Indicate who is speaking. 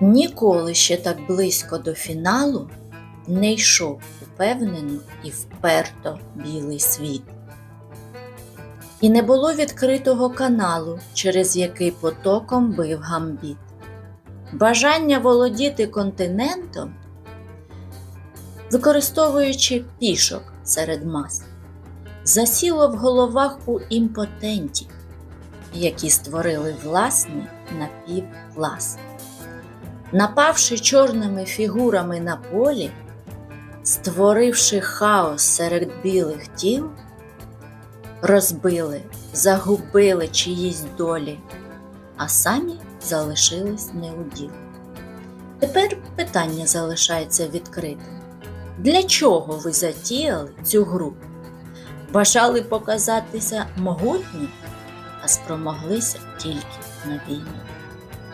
Speaker 1: Ніколи ще так близько до фіналу не йшов упевнено і вперто білий світ. І не було відкритого каналу, через який потоком бив гамбіт. Бажання володіти континентом, використовуючи пішок серед мас, засіло в головах у імпотентів, які створили власний напівклас. Напавши чорними фігурами на полі, створивши хаос серед білих тіл, розбили, загубили чиїсь долі, а самі залишились неуділ. Тепер питання залишається відкритим. Для чого ви затіяли цю гру? Бажали показатися могутні, а спромоглися тільки на війні.